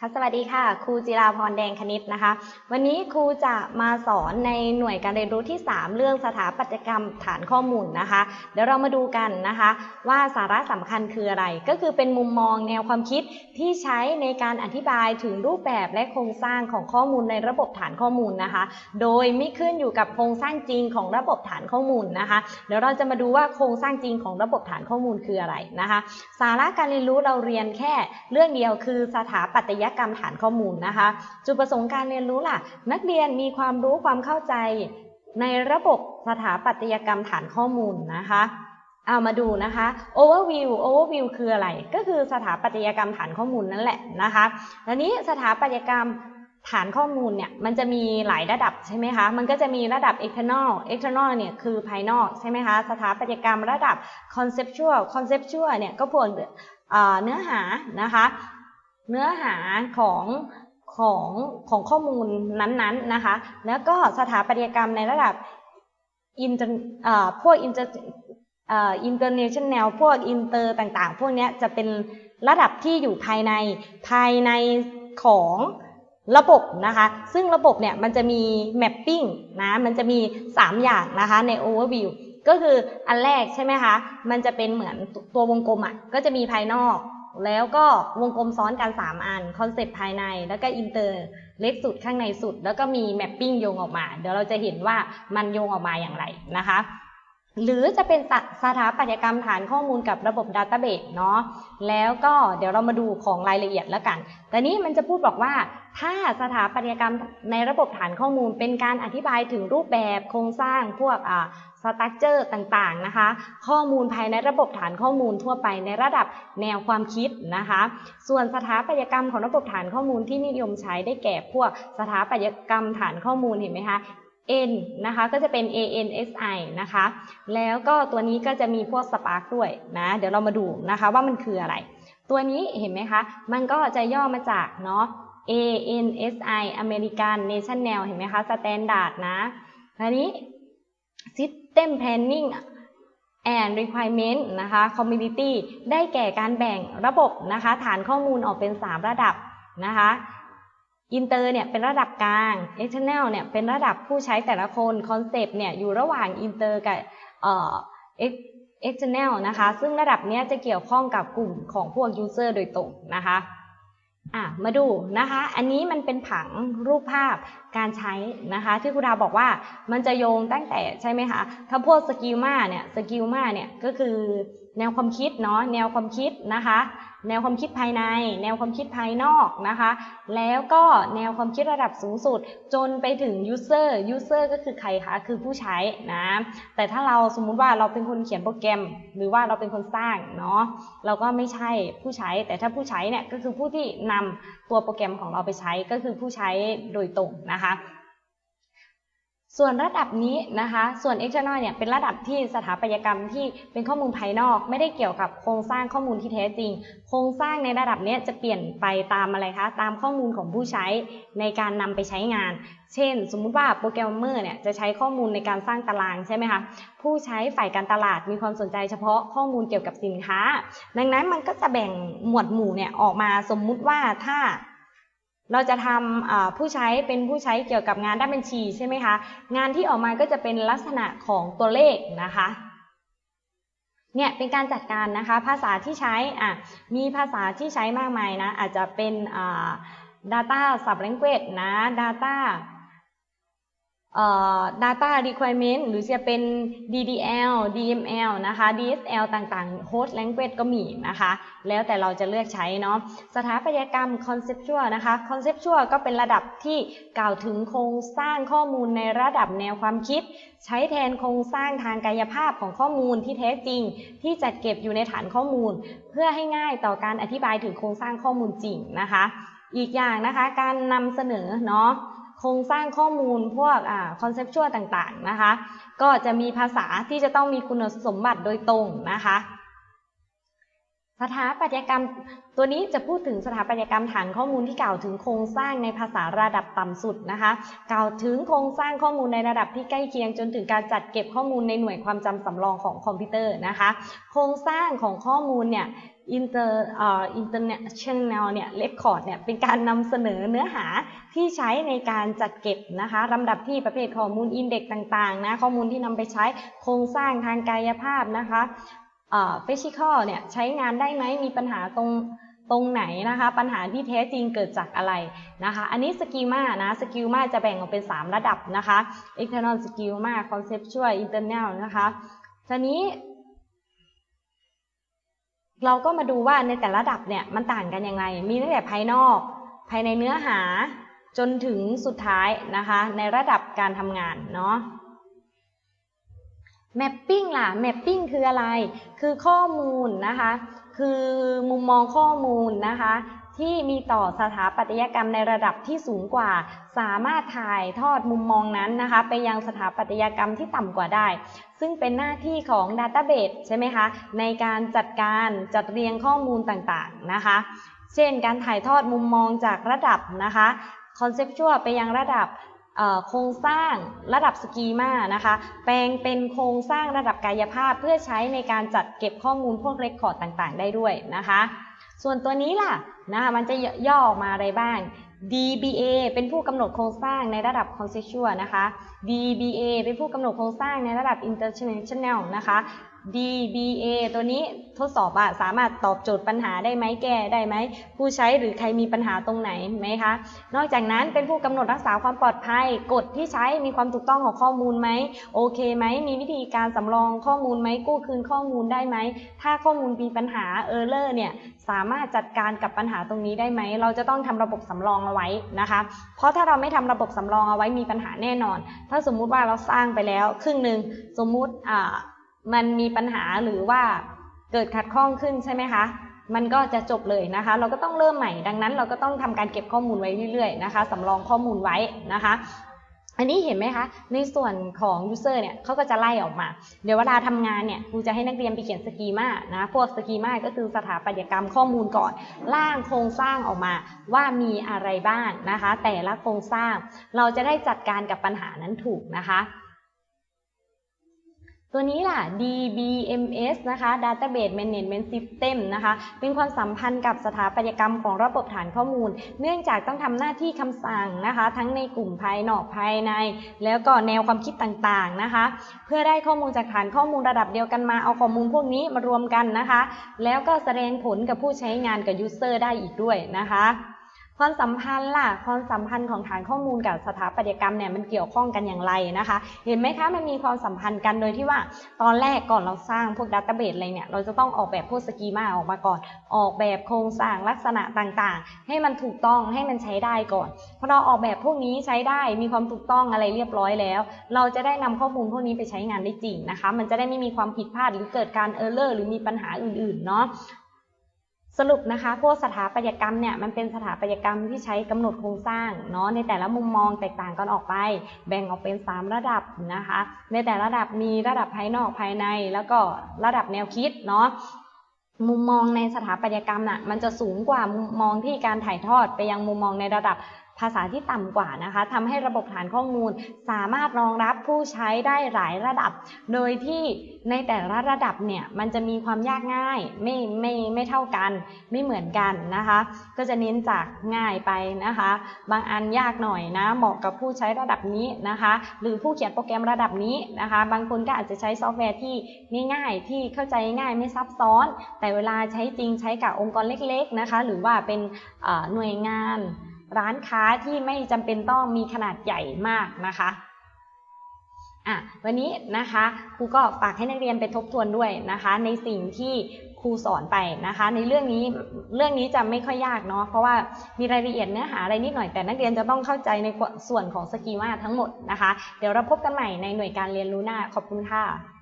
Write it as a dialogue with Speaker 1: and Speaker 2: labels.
Speaker 1: ค่ะสวัสดีค่ะ ครูจิราพรแดงคณิตนะคะ วันนี้ครูจะมาสอนในหน่วยการเรียนรู้ที่ 3 เรื่องสถาปัตยกรรมฐานข้อมูลนะคะ เดี๋ยวเรามาดูกันนะคะ ว่าสาระสำคัญคืออะไร ก็คือเป็นมุมมองแนวความคิดที่ใช้ในการอธิบายถึงรูปแบบและโครงสร้างของข้อมูลในระบบฐานข้อมูลนะคะ โดยไม่ขึ้นอยู่กับโครงสร้างจริงของระบบฐานข้อมูลนะคะ เดี๋ยวเราจะมาดูว่าโครงสร้างจริงของระบบฐานข้อมูลคืออะไรนะคะ สาระการเรียนรู้เราเรียนแค่เรื่องเดียวคือสถาปัตยกรรมฐานข้อมูลนะคะ จุดประสงค์การเรียนรู้ล่ะ นักเรียนมีความรู้ความเข้าใจในระบบสถาปัตยกรรมฐานข้อมูลนะคะเอามาดูนะคะ overview overview คืออะไร ก็คือสถาปัตยกรรมฐานข้อมูลนั่นแหละนะคะแล้วนี้สถาปัตยกรรมฐานข้อมูลเนี่ยมันจะมีหลายระดับใช่ไหมคะ มันก็จะมีระดับ external external เนี่ยคือภายนอกใช่ไหมคะ สถาปัตยกรรมระดับ conceptual conceptual เนี่ยก็พวกเนื้อหานะคะ เนื้อหาของของของข้อมูลนั้นๆนะคะ แล้วก็สถาปัตยกรรมในระดับอินเตอร์พวกอินเตอร์เอ่ออินเตอร์เนชั่นแนลพวกอินเตอร์ต่างๆ พวกนี้จะเป็นระดับที่อยู่ภายในภายในของระบบนะคะ ซึ่งระบบเนี่ยมันจะมี mapping นะ มันจะมี 3 อย่างนะคะใน overview ก็คืออันแรกใช่ไหมคะ มันจะเป็นเหมือนตัววงกลมอะ ก็จะมีภายนอก แล้วก็วงกลมซ้อนกัน 3 อันคอนเซปต์ภายใน แล้วก็อินเตอร์เล็กสุดข้างในสุด แล้วก็มีแมปปิ้งโยงออกมา เดี๋ยวเราจะเห็นว่ามันโยงออกมาอย่างไรนะคะ หรือจะเป็นสถาปัตยกรรมฐานข้อมูลกับระบบดัตเตอร์เบสเนาะแล้วก็เดี๋ยวเรามาดูของรายละเอียดแล้วกัน แต่นี้มันจะพูดบอกว่า ถ้าสถาปัตยกรรมในระบบฐานข้อมูล เป็นการอธิบายถึงรูปแบบโครงสร้างพวกอ่าสตั๊กเจอร์ต่างๆนะคะ ข้อมูลภายในระบบฐานข้อมูลทั่วไปในระดับแนวความคิดนะคะ ส่วนสถาปัตยกรรมของระบบฐานข้อมูลที่นิยมใช้ได้แก่พวกสถาปัตยกรรมฐานข้อมูลเห็นไหมคะ N นะคะก็จะเป็น ANSI นะคะ แล้วก็ตัวนี้ก็จะมีพวก Spark ด้วยนะ เดี๋ยวเรามาดูนะคะว่ามันคืออะไร ตัวนี้เห็นไหมคะ มันก็จะย่อมาจากเนาะ ANSI American National เห็นไหมคะ Standard นะอันนี้ System Planning and Requirement นะคะ Community ได้แก่การแบ่งระบบนะคะ ฐานข้อมูลออกเป็น 3 ระดับนะคะ อินเตอร์เนี่ยเป็นระดับกลาง external เนี่ยเป็นระดับผู้ใช้แต่ละคนคอนเซปต์เนี่ยอยู่ระหว่างอินเตอร์กับเอ่อ external นะคะ ซึ่งระดับเนี้ยจะเกี่ยวข้องกับกลุ่มของพวก user โดยตรงนะคะอะมาดูนะคะ อันนี้มันเป็นผังรูปภาพการใช้นะคะ ที่ครูดาวบอกว่ามันจะโยงตั้งแต่ใช่ไหมคะ ถ้าพวกสกิลมาเนี่ยสกิลมาเนี่ยก็คือ แนวความคิดเนาะแนวความคิดนะคะ แนวความคิดภายใน แนวความคิดภายนอกนะคะ แล้วก็แนวความคิดระดับสูงสุด จนไปถึง user user ก็คือใครคะคือผู้ใช้นะแต่ถ้าเราสมมุติว่าเราเป็นคนเขียนโปรแกรม หรือว่าเราเป็นคนสร้างเนาะเราก็ไม่ใช่ผู้ใช้ แต่ถ้าผู้ใช้เนี่ยก็คือผู้ที่นำตัวโปรแกรมของเราไปใช้ก็คือผู้ใช้โดยตรงนะคะ ส่วนระดับนี้นะคะ ส่วน external เนี่ยเป็นระดับที่สถาปัตยกรรมที่เป็นข้อมูลภายนอก ไม่ได้เกี่ยวกับโครงสร้างข้อมูลที่แท้จริง โครงสร้างในระดับนี้จะเปลี่ยนไปตามอะไรคะ ตามข้อมูลของผู้ใช้ในการนำไปใช้งาน เช่น สมมุติว่าโปรแกรมเมอร์เนี่ยจะใช้ข้อมูลในการสร้างตารางใช่ไหมคะ ผู้ใช้ฝ่ายการตลาดมีความสนใจเฉพาะข้อมูลเกี่ยวกับสินค้า ดังนั้นมันก็จะแบ่งหมวดหมู่เนี่ยออกมาสมมุติว่าถ้า เราจะทำผู้ใช้เป็นผู้ใช้เกี่ยวกับงานด้านบัญชีใช่ไหมคะ งานที่ออกมาก็จะเป็นลักษณะของตัวเลขนะคะ เนี่ยเป็นการจัดการนะคะ ภาษาที่ใช้อะมีภาษาที่ใช้มากมายนะ อาจจะเป็น data sub language นะ data data requirement หรือจะเป็น DDL DML นะคะ DSL ต่างๆ host language ก็มีนะคะ แล้วแต่เราจะเลือกใช้เนาะสถาปัตยกรรม conceptual นะคะ conceptual ก็เป็นระดับที่กล่าวถึงโครงสร้างข้อมูลในระดับแนวความคิด ใช้แทนโครงสร้างทางกายภาพของข้อมูลที่แท้จริง ที่จัดเก็บอยู่ในฐานข้อมูล เพื่อให้ง่ายต่อการอธิบายถึงโครงสร้างข้อมูลจริงนะคะ อีกอย่างนะคะการนำเสนอเนาะ โครงสร้างข้อมูลพวกอคอนเซปชวลต่างๆนะคะ ก็จะมีภาษาที่จะต้องมีคุณสมบัติโดยตรงนะคะ สถาปัตยกรรมตัวนี้จะพูดถึงสถาปัตยกรรมฐานข้อมูลที่กล่าวถึงโครงสร้างในภาษาระดับต่ำสุดนะคะ กล่าวถึงโครงสร้างข้อมูลในระดับที่ใกล้เคียงจนถึงการจัดเก็บข้อมูลในหน่วยความจำสำรองของคอมพิวเตอร์นะคะ โครงสร้างของข้อมูลเนี่ยอินเตอร์เอ่ออินเตอร์เนชั่นแนลเนี่ยเรคคอร์ดเนี่ยเป็นการนำเสนอเนื้อหาที่ใช้ในการจัดเก็บนะคะลำดับที่ประเภทข้อมูลอินเด็กต่างๆนะข้อมูลที่นำไปใช้โครงสร้างทางกายภาพนะคะ ฟิสิกอลเนี่ยใช้งานได้ไหมมีปัญหาตรงตรงไหนนะคะ ปัญหาที่แท้จริงเกิดจากอะไรนะคะ อันนี้สกิลมานะสกิลมาจะแบ่งออกเป็น 3 ระดับนะคะ external skill มา conceptual internal นะคะทีนี้ เราก็มาดูว่าในแต่ละระดับเนี่ยมันต่างกันยังไง มีตั้งแต่ภายนอก ภายในเนื้อหาจนถึงสุดท้ายนะคะ ในระดับการทำงานเนาะ mapping ล่ะ mapping คืออะไร คือข้อมูลนะคะ คือมุมมองข้อมูลนะคะ ที่มีต่อสถาปัตยกรรมในระดับที่สูงกว่า สามารถถ่ายทอดมุมมองนั้นนะคะ ไปยังสถาปัตยกรรมที่ต่ำกว่าได้ ซึ่งเป็นหน้าที่ของ Database ใช่ไหมคะ ในการจัดการจัดเรียงข้อมูลต่างๆนะคะ เช่น การถ่ายทอดมุมมองจากระดับนะคะ conceptual ไปยังระดับ โครงสร้างระดับสกีมานะคะ แปลงเป็นโครงสร้างระดับกายภาพ เพื่อใช้ในการจัดเก็บข้อมูลพวกเรคคอร์ดต่างๆ ได้ด้วยนะคะ ส่วนตัวนี้ล่ะนะคะมันจะย่อออกมาอะไรบ้าง DBA เป็นผู้กำหนดโครงสร้างในระดับ conceptual นะคะ DBA เป็นผู้กำหนดโครงสร้างในระดับ international นะคะ DBA ตัวนี้ทดสอบอะสามารถตอบโจทย์ปัญหาได้ไหมแก้ได้ไหม ผู้ใช้หรือใครมีปัญหาตรงไหนไหมคะ นอกจากนั้นเป็นผู้กำหนดรักษาความปลอดภัย กฎที่ใช้มีความถูกต้องของข้อมูลไหมโอเคไหม มีวิธีการสำรองข้อมูลไหมกู้คืนข้อมูลได้ไหม ถ้าข้อมูลมีปัญหา error เลอร์เนี่ยสามารถจัดการกับปัญหาตรงนี้ได้ไหม เราจะต้องทำระบบสำรองเอาไว้นะคะ เพราะถ้าเราไม่ทำระบบสำรองเอาไว้มีปัญหาแน่นอน ถ้าสมมุติว่าเราสร้างไปแล้วครึ่งหนึ่งสมมุติอ่า มันมีปัญหาหรือว่าเกิดขัดข้องขึ้นใช่ไหมคะ มันก็จะจบเลยนะคะ เราก็ต้องเริ่มใหม่ ดังนั้นเราก็ต้องทำการเก็บข้อมูลไว้เรื่อยๆนะคะสำรองข้อมูลไว้นะคะ อันนี้เห็นไหมคะ ในส่วนของ user เนี่ยเขาก็จะไล่ออกมา เดี๋ยวเวลาทำงานเนี่ยครูจะให้นักเรียนไปเขียนสกีมานะ พวกสกีมาก็คือสถาปัตยกรรมข้อมูลก่อน ร่างโครงสร้างออกมา ว่ามีอะไรบ้างนะคะ แต่ละโครงสร้าง เราจะได้จัดการกับปัญหานั้นถูกนะคะ ตัวนี้ล่ะ DBMS นะคะ Database Management System นะคะ เป็นความสัมพันธ์กับสถาปัตยกรรมของระบบฐานข้อมูล เนื่องจากต้องทำหน้าที่คำสั่งนะคะ ทั้งในกลุ่มภายนอกภายใน แล้วก็แนวความคิดต่างๆนะคะ เพื่อได้ข้อมูลจากฐานข้อมูลระดับเดียวกันมาเอาข้อมูลพวกนี้มารวมกันนะคะ แล้วก็แสดงผลกับผู้ใช้งานกับ user ได้อีกด้วยนะคะ ความสัมพันธ์ล่ะ ความสัมพันธ์ของฐานข้อมูลกับสถาปัตยกรรมเนี่ยมันเกี่ยวข้องกันอย่างไรนะคะ เห็นไหมคะมันมีความสัมพันธ์กันโดยที่ว่า ตอนแรกก่อนเราสร้างพวกดัตเตอร์เบสอะไรเนี่ยเราจะต้องออกแบบพวกสกีมาออกมาก่อน ออกแบบโครงสร้างลักษณะต่างๆ ให้มันถูกต้องให้มันใช้ได้ก่อนพอเราออกแบบพวกนี้ใช้ได้มีความถูกต้องอะไรเรียบร้อยแล้ว เราจะได้นำข้อมูลพวกนี้ไปใช้งานได้จริงนะคะ มันจะได้ไม่มีความผิดพลาดหรือเกิดการเออร์เลอร์หรือมีปัญหาอื่นๆเนาะ สรุปนะคะพวกสถาปัตยกรรมเนี่ยมันเป็นสถาปัตยกรรมที่ใช้กำหนดโครงสร้างเนาะในแต่ละมุมมองแตกต่างกันออกไป แบ่งออกเป็น 3 ระดับนะคะ ในแต่ระดับมีระดับภายนอกภายในแล้วก็ระดับแนวคิดเนาะมุมมองในสถาปัตยกรรมน่ะมันจะสูงกว่ามุมมองที่การถ่ายทอดไปยังมุมมองในระดับ ภาษาที่ต่ำกว่านะคะทำให้ระบบฐานข้อมูลสามารถรองรับผู้ใช้ได้หลายระดับ โดยที่ในแต่ละระดับเนี่ยมันจะมีความยากง่ายไม่ไม่ไม่เท่ากันไม่เหมือนกันนะคะ ก็จะเน้นจากง่ายไปนะคะ บางอันยากหน่อยนะเหมาะกับผู้ใช้ระดับนี้นะคะ หรือผู้เขียนโปรแกรมระดับนี้นะคะ บางคนก็อาจจะใช้ซอฟต์แวร์ที่ง่ายๆที่เข้าใจง่ายไม่ซับซ้อน แต่เวลาใช้จริงใช้กับองค์กรเล็ก ๆนะคะ หรือว่าเป็นหน่วยงาน ร้านค้าที่ไม่จำเป็นต้องมีขนาดใหญ่มากนะคะอะวันนี้นะคะครูก็ฝากให้นักเรียนไปทบทวนด้วยนะคะ ในสิ่งที่ครูสอนไปนะคะ ในเรื่องนี้เรื่องนี้จะไม่ค่อยยากเนาะเพราะว่ามีรายละเอียดเนื้อหาอะไรนิดหน่อยแต่นักเรียนจะต้องเข้าใจในส่วนของสกีมาทั้งหมดนะคะ เดี๋ยวเราพบกันใหม่ในหน่วยการเรียนรู้หน้าขอบคุณค่ะ